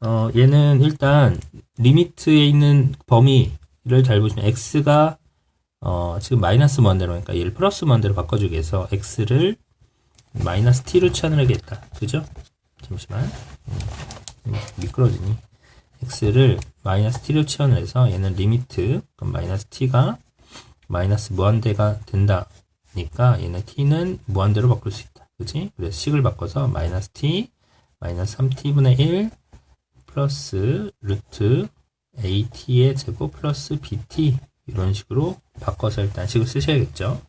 어, 얘는 일단 리미트에 있는 범위를 잘 보시면 x가 어, 지금 마이너스 무한대로 그러니까 얘를 플러스 무한대로 바꿔주기 위해서 x를 마이너스 t로 치환을 하겠다. 그죠? 잠시만. 음, 음, 미끄러지니. x를 마이너스 t로 치환을 해서 얘는 리미트 그럼 마이너스 t가 마이너스 무한대가 된다니까 얘는 t는 무한대로 바꿀 수 있다. 그지? 그래서 식을 바꿔서 마이너스 t 마이너스 3t분의 1 플러스 루트 at의 제곱 플러스 bt 이런 식으로 바꿔서 일단 식을 쓰셔야겠죠.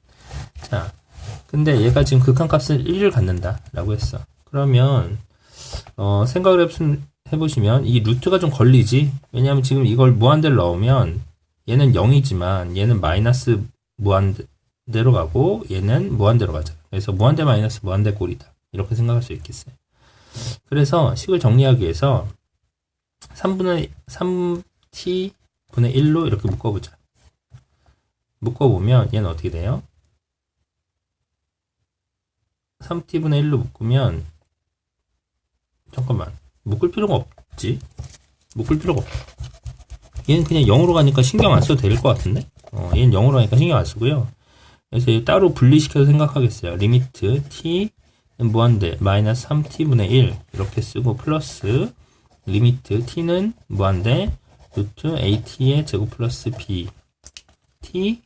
자, 근데 얘가 지금 극한값을 1을 갖는다 라고 했어. 그러면 어, 생각을 해보시- 해보시면 이 루트가 좀 걸리지. 왜냐하면 지금 이걸 무한대로 넣으면 얘는 0이지만 얘는 마이너스 무한대로 가고 얘는 무한대로 가죠. 그래서 무한대 마이너스 무한대 꼴이다. 이렇게 생각할 수 있겠어요. 그래서 식을 정리하기 위해서 3분의 3t 분의 1로 이렇게 묶어보자. 묶어보면 얘는 어떻게 돼요? 3t분의 1로 묶으면 잠깐만 묶을 필요가 없지 묶을 필요가 없 얘는 그냥 0으로 가니까 신경 안 써도 될 것 같은데 어, 얘는 0으로 가니까 신경 안 쓰고요 그래서 얘 따로 분리시켜서 생각하겠어요 리미트 t는 무한대 마이너스 3t분의 1 이렇게 쓰고 플러스 리미트 t는 무한대 루트 at의 제곱 플러스 b t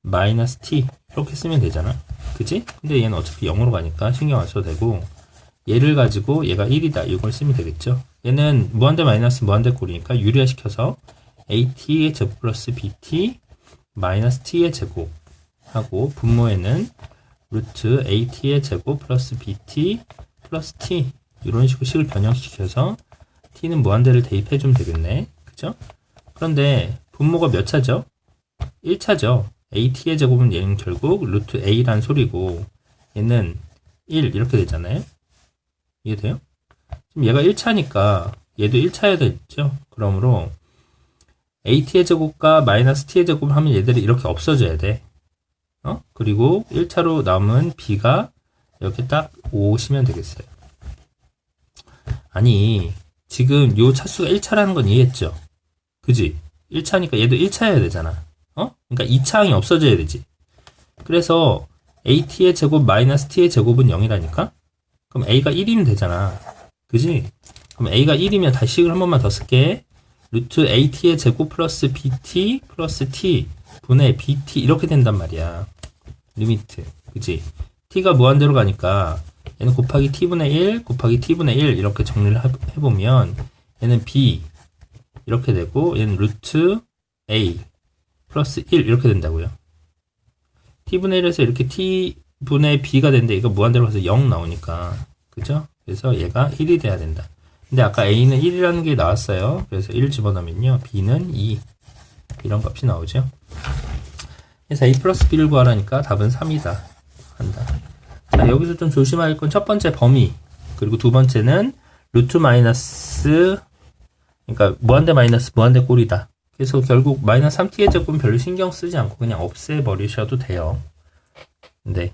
마이너스 t. 이렇게 쓰면 되잖아. 그지? 근데 얘는 어차피 0으로 가니까 신경 안 써도 되고 얘를 가지고 얘가 1이다. 이걸 쓰면 되겠죠? 얘는 무한대 마이너스 무한대 꼴이니까 유리화시켜서 at의 제곱 플러스 bt 마이너스 t의 제곱 하고 분모에는 루트 at의 제곱 플러스 bt 플러스 t 이런 식으로 식을 변형시켜서 t는 무한대를 대입해 주면 되겠네 그죠? 그런데 분모가 몇 차죠? 1차죠 at의 제곱은 얘는 결국 루트 a란 소리고 얘는 1 이렇게 되잖아요 이해돼요? 지금 얘가 1차니까 얘도 1차여야 되죠 그러므로 at의 제곱과 마이너스 t의 제곱을 하면 얘들이 이렇게 없어져야 돼 어? 그리고 1차로 남은 b가 이렇게 딱 오시면 되겠어요 아니 지금 요 차수가 1차라는 건 이해했죠 그지? 1차니까 얘도 1차여야 되잖아 어? 그러니까 2차항이 없어져야 되지. 그래서 at의 제곱 마이너스 t의 제곱은 0이라니까? 그럼 a가 1이면 되잖아. 그지? 그럼 a가 1이면 다시 식을 한 번만 더 쓸게. 루트 at의 제곱 플러스 bt 플러스 t 분의 bt 이렇게 된단 말이야. 리미트. 그지? t가 무한대로 가니까 얘는 곱하기 t분의 1 곱하기 t분의 1 이렇게 정리를 해- 해보면 얘는 b 이렇게 되고 얘는 루트 a 플러스 1 이렇게 된다고요. t분의 1에서 이렇게 t분의 b가 되는데 이거 무한대로 가서 0 나오니까 그죠? 그래서 얘가 1이 돼야 된다. 근데 아까 a는 1이라는 게 나왔어요. 그래서 1 집어넣으면요. b는 2 이런 값이 나오죠. 그래서 a 플러스 b를 구하라니까 답은 3이다. 한다. 자, 여기서 좀 조심할 건 첫 번째 범위 그리고 두 번째는 루트 마이너스 그러니까 무한대 마이너스 무한대 꼴이다. 그래서 결국 마이너스 3t의 제곱은 별로 신경 쓰지 않고 그냥 없애버리셔도 돼요. 네.